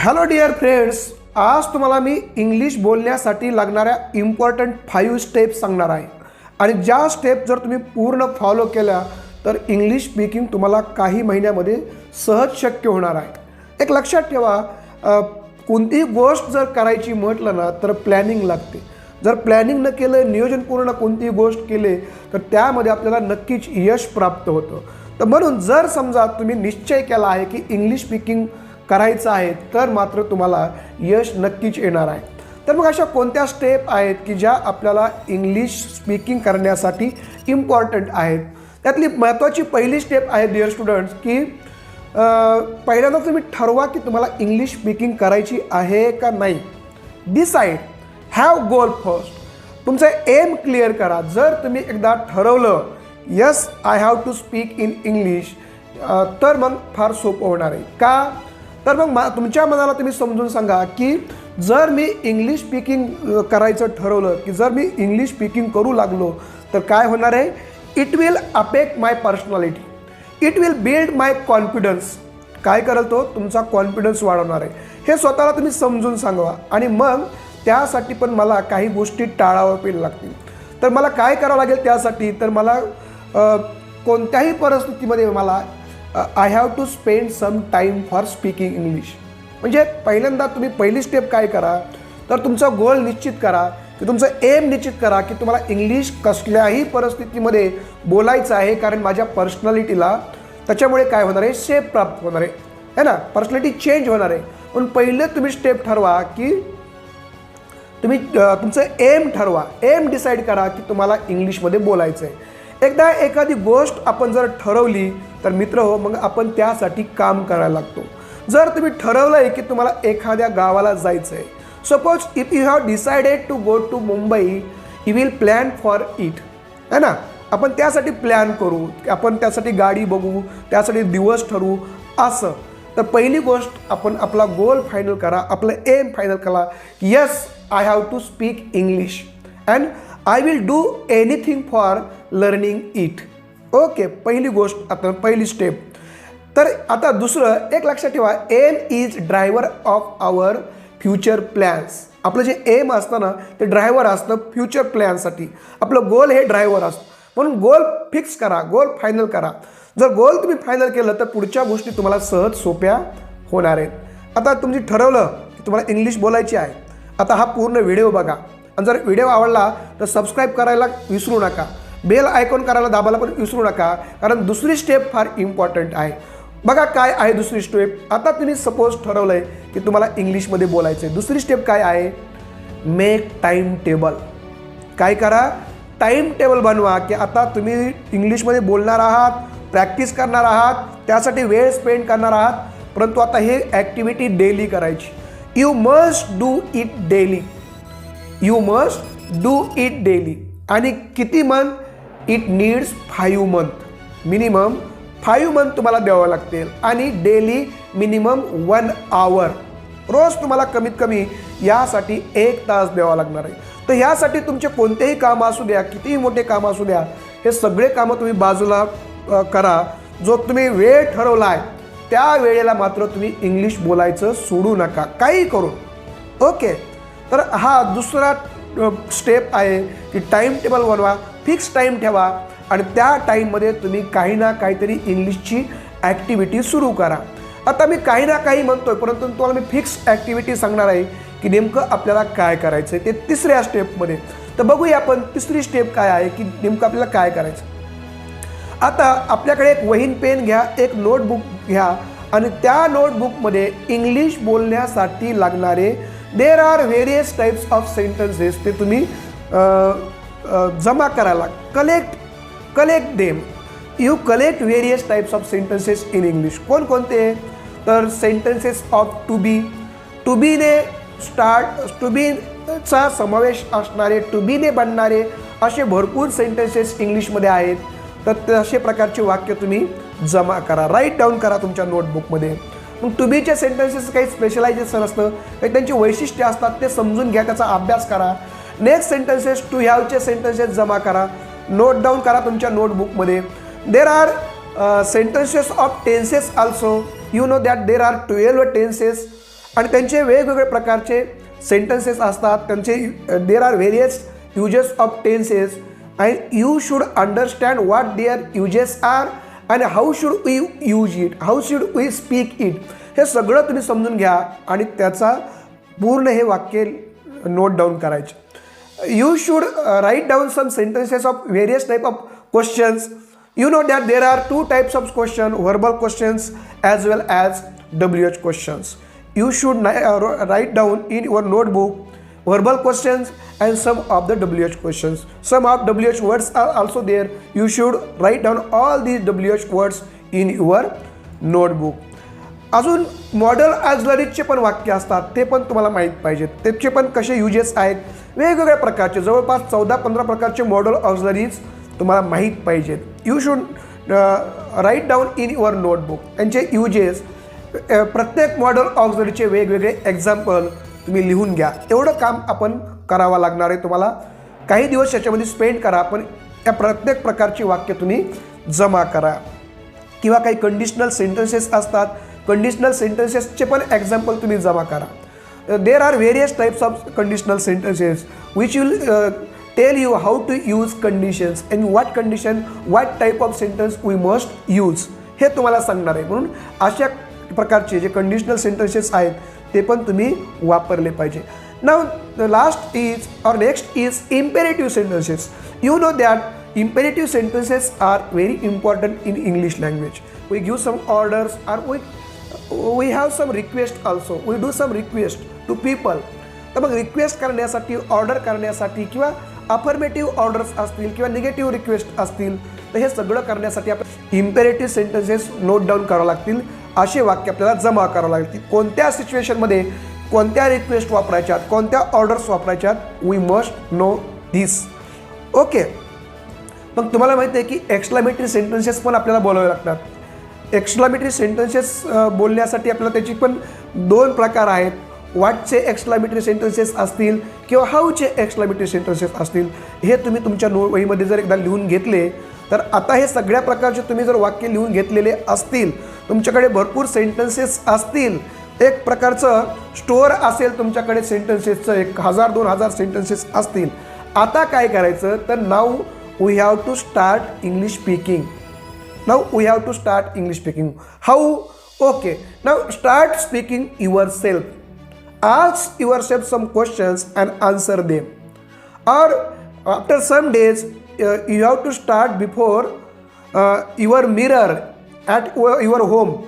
Hello dear friends आज तुम्हाला मी English बोलण्यासाठी लागणाऱ्या इम्पॉर्टंट फाईव्ह स्टेप्स सांगणार आहे. आणि ज्या स्टेप जर तुम्ही पूर्ण फॉलो केल्या तर इंग्लिश स्पीकिंग तुम्हाला काही महिन्यामध्ये सहज शक्य होणार आहे. एक लक्षात ठेवा कोणतीही गोष्ट जर करायची म्हटलं ना तर प्लॅनिंग लागते. जर प्लॅनिंग न केलं नियोजनपूर्ण कोणतीही गोष्ट केले तर त्यामध्ये आपल्याला नक्कीच यश प्राप्त होतं. तर म्हणून जर समजा तुम्ही निश्चय केला आहे की इंग्लिश स्पीकिंग करायचं आहे तर मात्र तुम्हाला यश नक्कीच येणार आहे. तर मग अशा कोणत्या स्टेप आहेत की ज्या आपल्याला इंग्लिश स्पीकिंग करण्यासाठी इम्पॉर्टंट आहेत? त्यातली महत्त्वाची पहिली स्टेप आहे डिअर स्टुडंट्स की पहिल्यांदा तुम्ही ठरवा की तुम्हाला इंग्लिश स्पीकिंग करायची आहे का नाही. डिसाईड हॅव गोल फर्स्ट तुमचं एम क्लिअर करा. जर तुम्ही एकदा ठरवलं yes I have to speak in English तर मग फार सोपं होणार आहे. का? तर मग मा तुमच्या मनाला तुम्ही समजून सांगा की जर मी इंग्लिश स्पीकिंग करायचं ठरवलं की जर मी इंग्लिश स्पीकिंग करू लागलो तर काय होणार आहे? It will affect my personality it will build my confidence काय करेल तो? तुमचा कॉन्फिडन्स वाढवणार आहे. हे स्वतःला तुम्ही समजून सांगा. आणि मग त्यासाठी पण मला काही गोष्टी टाळावं लागतील. तर मला काय करावं लागेल त्यासाठी? तर मला कोणत्याही परिस्थितीमध्ये मला I have to spend some time for speaking English म्हणजे पहिल्यांदा तुम्ही पहिली स्टेप काय करा? तर तुमचा गोल निश्चित करा की तुमचं एम निश्चित करा की तुम्हाला इंग्लिश कसल्याही परिस्थितीमध्ये बोलायचं आहे कारण माझ्या पर्सनॅलिटीला त्याच्यामुळे काय होणार आहे? शेप प्राप्त होणार आहे. है ना? पर्सनॅलिटी चेंज होणार आहे. पण पहिले तुम्ही स्टेप ठरवा की तुम्ही तुमचं एम ठरवा. एम डिसाईड करा की तुम्हाला इंग्लिशमध्ये बोलायचं आहे एकदा एखादी गोष्ट आपण जर ठरवली तर मित्र हो मग आपण त्यासाठी काम करायला लागतो. जर तुम्ही ठरवलं आहे की तुम्हाला एखाद्या गावाला जायचं आहे suppose if you have decided to go to Mumbai you will plan for it है ना? आपण त्यासाठी प्लॅन करू आपण त्यासाठी गाडी बघू त्यासाठी दिवस ठरवू असं. तर पहिली गोष्ट आपण आपला गोल फायनल करा आपलं एम फायनल करा. Yes I have to speak English and I will do anything for learning it okay पहिली गोष्ट आता पहिली स्टेप तर आता दुसरं एक लक्षात ठेवा aim is driver of our future plans आपलं जे एम असतं ना ते ड्रायव्हर असतं फ्युचर प्लॅनसाठी आपलं गोल हे ड्रायव्हर असतं. म्हणून गोल फिक्स करा गोल फायनल करा. जर गोल तुम्ही फायनल केलं तर पुढच्या गोष्टी तुम्हाला सहज सोप्या होणार आहेत. आता तुम्ही ठरवलं की तुम्हाला इंग्लिश बोलायची आहे. आता हा पूर्ण व्हिडिओ बघा. आणि जर व्हिडिओ आवडला तर सबस्क्राईब करायला विसरू नका. बेल आयकॉन करायला दाबायला पण विसरू नका कारण दुसरी स्टेप फार इम्पॉर्टंट आहे. बघा काय आहे दुसरी स्टेप आता तुम्ही सपोज ठरवलं आहे की तुम्हाला इंग्लिशमध्ये बोलायचं आहे दुसरी स्टेप काय आहे? मेक टाईम टेबल काय करा? टाईम टेबल बनवा की आता तुम्ही इंग्लिशमध्ये बोलणार आहात प्रॅक्टिस करणार आहात त्यासाठी वेळ स्पेंड करणार आहात परंतु आता हे ॲक्टिव्हिटी डेली करायची. You must do it daily you must do it daily आणि किती month it needs five month minimum five month तुम्हाला द्यावं लागतील. आणि डेली मिनिमम वन आवर रोज तुम्हाला कमीत कमी यासाठी एक तास द्यावा लागणार आहे. तर ह्यासाठी तुमचे कोणतेही काम असू द्या कितीही मोठे काम असू द्या हे सगळे कामं तुम्ही बाजूला करा. जो तुम्ही वेळ ठरवला आहे त्या वेळेला मात्र तुम्ही इंग्लिश बोलायचं सोडू नका. काही करून ओके तर हा दुसरा स्टेप आहे की टाईम टेबल बनवा. फिक्स टाईम ठेवा आणि त्या टाईममध्ये तुम्ही काही ना काहीतरी इंग्लिशची ॲक्टिव्हिटी सुरू करा. आता मी काही ना काही म्हणतो आहे परंतु तुम्हाला मी फिक्स ॲक्टिव्हिटी सांगणार आहे की नेमकं आपल्याला काय करायचं आहे ते तिसऱ्या स्टेपमध्ये. तर बघूया आपण तिसरी स्टेप काय आहे की नेमकं आपल्याला काय करायचं आता आपल्याकडे एक वहीन पेन घ्या एक नोटबुक घ्या आणि त्या नोटबुकमध्ये इंग्लिश बोलण्यासाठी लागणारे there are various types of sentences ते तुम्ही जमा करायला. Collect collect them you collect various types of sentences in English कोणकोणते तर sentences of to be to बीने स्टार्ट टू बीचा समावेश असणारे टू बीने बनणारे असे भरपूर सेंटेन्सेस इंग्लिशमध्ये आहेत. तर तसे प्रकारचे वाक्य तुम्ही जमा करा. राईट डाऊन करा तुमच्या नोटबुकमध्ये मग टू बीच्या सेंटेन्सेस काही स्पेशलायझेशन असतं काही त्यांची वैशिष्ट्ये असतात ते समजून घ्या त्याचा अभ्यास करा. नेक्स्ट सेंटेन्सेस टू हॅवचे सेंटेन्सेस जमा करा. नोट डाऊन करा तुमच्या नोटबुकमध्ये there are sentences of tenses also you know that there are twelve tenses आणि त्यांचे वेगवेगळे प्रकारचे सेंटेन्सेस असतात. त्यांचे there are various uses of tenses and you should understand what their uses are and how should we use it how should we speak it हे सगळं तुम्ही समजून घ्या आणि त्याचा पूर्ण हे वाक्य नोट डाऊन करायचे. you should uh, write down some sentences of various type of questions. You know that there are two types of question verbal questions as well as wh questions. You should uh, write down in your notebook verbal questions and some of the wh questions. Some of wh words are also there. You should write down all these wh words in your notebook. अजून modal ॲझलरीजचे पण वाक्य असतात ते पण तुम्हाला माहीत पाहिजेत त्याचे पण कसे युजेस आहेत? वेगवेगळ्या प्रकारचे जवळपास चौदा पंधरा प्रकारचे मॉडल ऑक्झलरीज तुम्हाला माहीत पाहिजेत you should write down in your notebook त्यांचे युजेस प्रत्येक मॉडल ऑक्झलरीचे वेगवेगळे एक्झाम्पल तुम्ही लिहून घ्या. एवढं काम आपण करावं लागणार आहे तुम्हाला. काही दिवस याच्यामध्ये स्पेंड करा पण त्या प्रत्येक प्रकारची वाक्य तुम्ही जमा करा. किंवा काही कंडिशनल सेंटेन्सेस असतात कंडिशनल सेंटेन्सेसचे पण एक्झाम्पल तुम्ही जमा करा. There are various types of conditional sentences which will tell you how to use conditions in what condition what type of sentence we must use हे तुम्हाला सांगणार आहे. म्हणून अशा प्रकारचे जे कंडिशनल सेंटेन्सेस आहेत ते पण तुम्ही वापरले पाहिजे. Now last is or next is imperative sentences you know that imperative sentences are very important in English language we give some orders or we we have some request also we do some request to people तर मग request करण्यासाठी order करण्यासाठी किंवा affirmative orders असतील किंवा negative request असतील तर हे सगळं करण्यासाठी आपण इम्पेरेटिव्ह सेंटेन्सेस नोट डाऊन करावं लागतील. असे वाक्य आपल्याला जमा करावं लागतील. कोणत्या सिच्युएशनमध्ये कोणत्या रिक्वेस्ट वापरायच्यात कोणत्या orders वापरायच्यात we must know this okay मग तुम्हाला माहिती आहे की एक्सक्लामेटरी सेंटेन्सेस पण आपल्याला बोलावे लागतात. एक्सक्लामेटरी सेंटेन्सेस बोलण्यासाठी आपल्याला त्याची पण दोन प्रकार आहेत. वाटचे एक्सक्लामेटरी सेंटेन्सेस असतील किंवा हाऊचे एक्सक्लामेटरी सेंटेन्सेस असतील हे तुम्ही तुमच्या नो वहीमध्ये जर एकदा लिहून घेतले तर आता हे सगळ्या प्रकारचे तुम्ही जर वाक्य लिहून घेतलेले असतील तुमच्याकडे भरपूर सेंटेन्सेस असतील. एक प्रकारचं स्टोअर असेल तुमच्याकडे सेंटेन्सेसचं एक हजार दोन हजार सेंटेन्सेस असतील. आता काय करायचं? तर now we have to start English speaking Now we have to start English speaking. How? Okay. Now start speaking yourself. Ask yourself some questions and answer them. Or after some days, uh, you have to start before uh, your mirror at your home.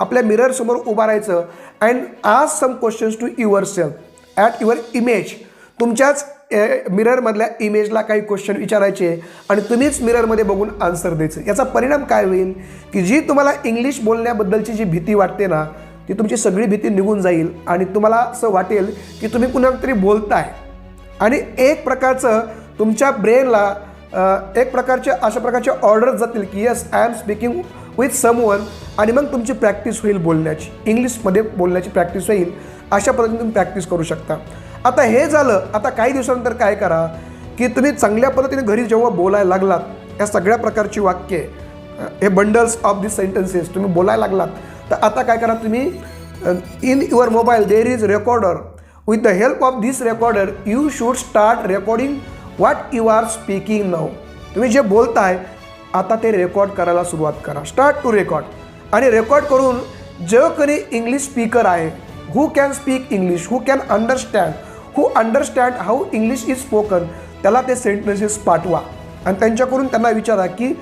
आपल्या मिररसमोर उभा राहायचं and ask some questions to yourself at your image तुमच्याच मिररमधल्या इमेजला काही question विचारायचे आणि तुम्हीच मिररमध्ये बघून आन्सर द्यायचं. याचा परिणाम काय होईल? की जी तुम्हाला इंग्लिश बोलण्याबद्दलची जी भीती वाटते ना ती तुमची सगळी भीती निघून जाईल. आणि तुम्हाला असं वाटेल की तुम्ही कुणातरी बोलताय. आणि एक प्रकारचं तुमच्या ब्रेनला एक प्रकारच्या अशा प्रकारचे ऑर्डर जातील की yes I am speaking with someone आणि मग तुमची प्रॅक्टिस होईल बोलण्याची. इंग्लिशमध्ये बोलण्याची प्रॅक्टिस होईल. अशा पद्धतीने तुम्ही प्रॅक्टिस करू शकता. आता हे झालं आता काही दिवसानंतर काय करा की तुम्ही चांगल्या पद्धतीने घरी जेव्हा बोलायला लागलात या सगळ्या प्रकारची वाक्ये हे बंडल्स ऑफ दिस सेंटेन्सेस तुम्ही बोलायला लागलात तर आता काय करा तुम्ही in your mobile there is recorder with the help of this recorder you should start recording what you are speaking now तुम्ही जे बोलताय आता ते रेकॉर्ड करायला सुरुवात करा. स्टार्ट टू रेकॉर्ड आणि रेकॉर्ड करून जो कोणी इंग्लिश स्पीकर आहे who can speak English who can understand who understand how English is spoken त्याला ते सेंटेन्सेस पाठवा. आणि त्यांच्याकडून त्यांना विचारा की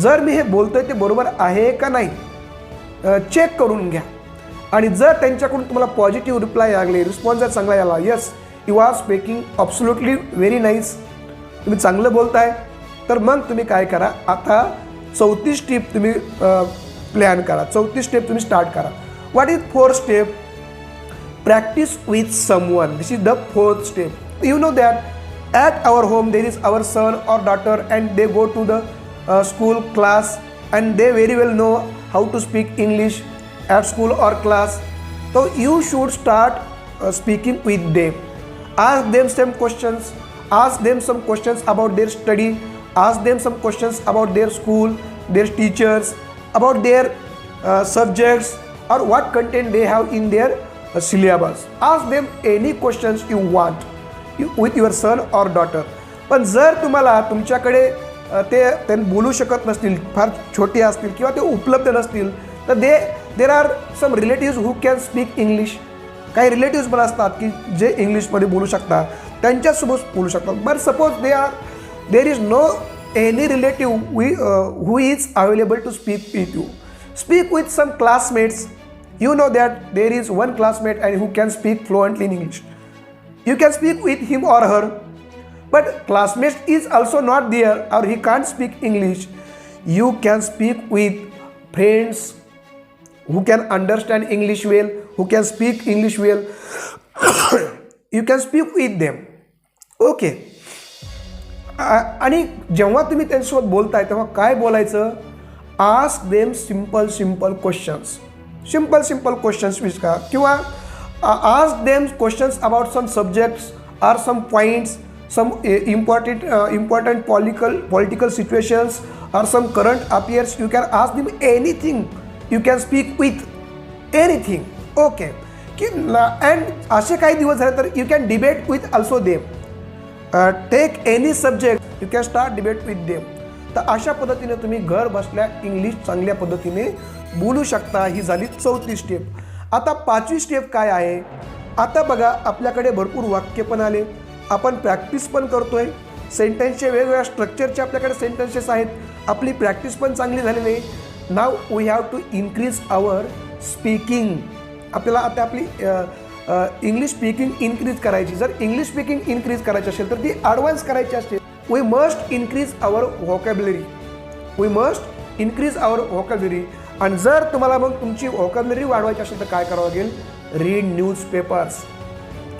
जर मी हे बोलतो आहे ते बरोबर आहे का नाही? चेक करून घ्या. आणि जर त्यांच्याकडून तुम्हाला पॉझिटिव्ह रिप्लाय लागले रिस्पॉन्स जर चांगला आला yes you are speaking absolutely very nice तुम्ही चांगलं बोलताय. तर मग तुम्ही काय करा? आता चौथी स्टेप तुम्ही प्लॅन करा. चौथी स्टेप तुम्ही स्टार्ट करा. What is four step practice with someone. This is the fourth step. You know that at our home there is our son or daughter and they go to the uh, school class and they very well know how to speak english at school or class. So you should start uh, speaking with them. Ask them some questions. Ask them some questions about their study. Ask them some questions about their school their teachers about their uh, subjects or what content they have in their syllabus. Ask them any questions you want you- with your son or daughter. पण जर तुम्हाला तुमच्याकडे ते ते त्यांनी बोलू शकत नसतील फार छोटे असतील किंवा ते उपलब्ध नसतील तर they there are some relatives who can speak English काही रिलेटिव्ज पण असतात की जे इंग्लिशमध्ये बोलू शकतात त्यांच्यासोबत बोलू शकतात but suppose they are there is no any relative we who is available to speak with you speak with some classmates you know that there is one classmate and who can speak fluently in english you can speak with him or her but classmate is also not there or he can't speak english you can speak with friends who can understand english well who can speak english well you can speak with them okay आ- आणि जेव्हा तुम्ही त्यांच्यासोबत बोलताय तेव्हा काय बोलायचं ask them simple simple questions simple simple questions विचारा किंवा ask them questions about some subjects or some points some important important political political situations or some current affairs you can ask them anything you can speak with anything okay की and असे काही दिवस झाले तर you can debate with also them take any subject you can start debate with them तर अशा पद्धतीने तुम्ही घर बसल्या इंग्लिश चांगल्या पद्धतीने बोलू शकता. ही झाली चौथी स्टेप आता पाचवी स्टेप काय आहे? आता बघा आपल्याकडे भरपूर वाक्य पण आले. आपण प्रॅक्टिस पण करतो आहे सेंटेन्सचे वेगवेगळ्या स्ट्रक्चरचे आपल्याकडे सेंटेन्सेस आहेत. आपली प्रॅक्टिस पण चांगली झालेली आहे. Now we have to increase our speaking आपल्याला आता आपली इंग्लिश स्पीकिंग इन्क्रीज करायची. जर इंग्लिश स्पीकिंग इन्क्रीज करायची असेल तर ती ॲडव्हान्स करायची असेल we must increase our vocabulary we must increase our vocabulary आणि जर तुम्हाला मग तुमची व्हॉकॅबलरी वाढवायची असेल तर काय करावं लागेल? रीड न्यूज पेपर्स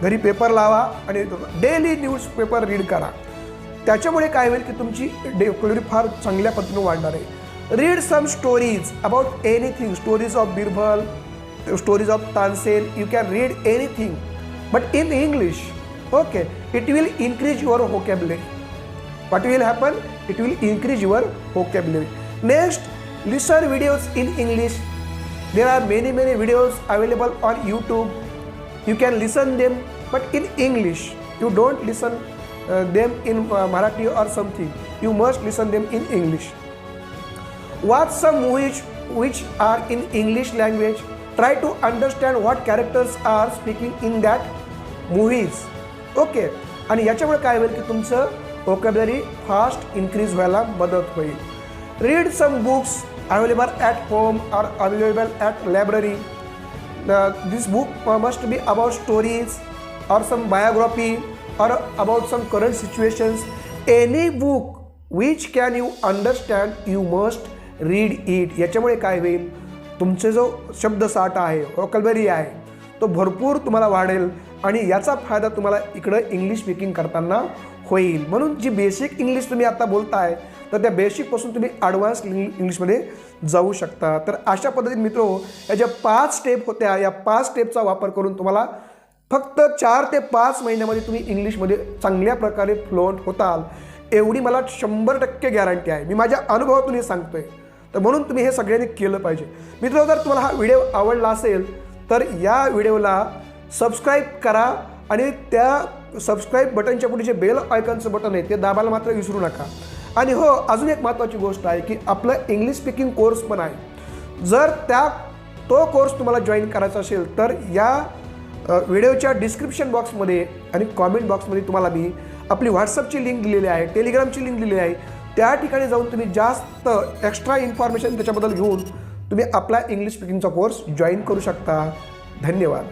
घरी पेपर लावा आणि डेली न्यूज पेपर रीड करा. त्याच्यामुळे काय होईल की तुमची डेव्हलरी फार चांगल्या पद्धतीने वाढणार आहे. Read some stories about anything stories of Birbal stories of Tansen you can read anything but in English okay it will increase your vocabulary what will happen it will increase your vocabulary next listen videos in english there are many many videos available on youtube you can listen them but in english you don't listen uh, them in uh, marathi or something you must listen them in english watch some movies which are in english language try to understand what characters are speaking in that movies okay आणि याच्यामुळे काय होईल की तुमचं vocabulary fast increase व्हायला मदत होईल. Read some books available at home or available at library this book must be about stories or some biography or about some current situations any book which can you understand you must read it याच्यामुळे काय होईल? तुमचे जो शब्दसाठा आहे vocabulary आहे तो भरपूर तुम्हाला वाढेल आणि याचा फायदा तुम्हाला इकडं इंग्लिश स्पीकिंग करताना होईल. म्हणून जी बेसिक इंग्लिश तुम्ही आता बोलताय तर त्या बेसिकपासून तुम्ही ॲडव्हान्स इंग्लिशमध्ये जाऊ शकता. तर अशा पद्धतीने मित्रो या ज्या पाच स्टेप होत्या या पाच स्टेपचा वापर करून तुम्हाला फक्त चार ते पाच महिन्यामध्ये तुम्ही इंग्लिशमध्ये चांगल्या प्रकारे फ्लुअंट होताल. एवढी मला शंभर टक्के गॅरंटी आहे. मी माझ्या अनुभवातून हे सांगतो आहे तर म्हणून तुम्ही हे सगळ्यांनी केलं पाहिजे. मित्र जर तुम्हाला हा व्हिडिओ आवडला असेल तर या व्हिडिओला सबस्क्राईब करा आणि त्या सबस्क्राईब बटनच्या पुढे जे बेल आयकॉनचं बटन आहे ते दाबायला मात्र विसरू नका. आणि हो अजून एक महत्त्वाची गोष्ट आहे की आपलं इंग्लिश स्पीकिंग कोर्स पण आहे. जर त्या तो कोर्स तुम्हाला जॉईन करायचा असेल तर या व्हिडिओच्या डिस्क्रिप्शन बॉक्समध्ये आणि कॉमेंट बॉक्समध्ये तुम्हाला मी आपली व्हॉट्सअपची लिंक दिलेली आहे टेलिग्रामची लिंक दिलेली आहे. त्या ठिकाणी जाऊन तुम्ही जास्त एक्स्ट्रा इन्फॉर्मेशन त्याच्याबद्दल घेऊन तुम्ही आपला इंग्लिश स्पीकिंगचा कोर्स जॉईन करू शकता. धन्यवाद.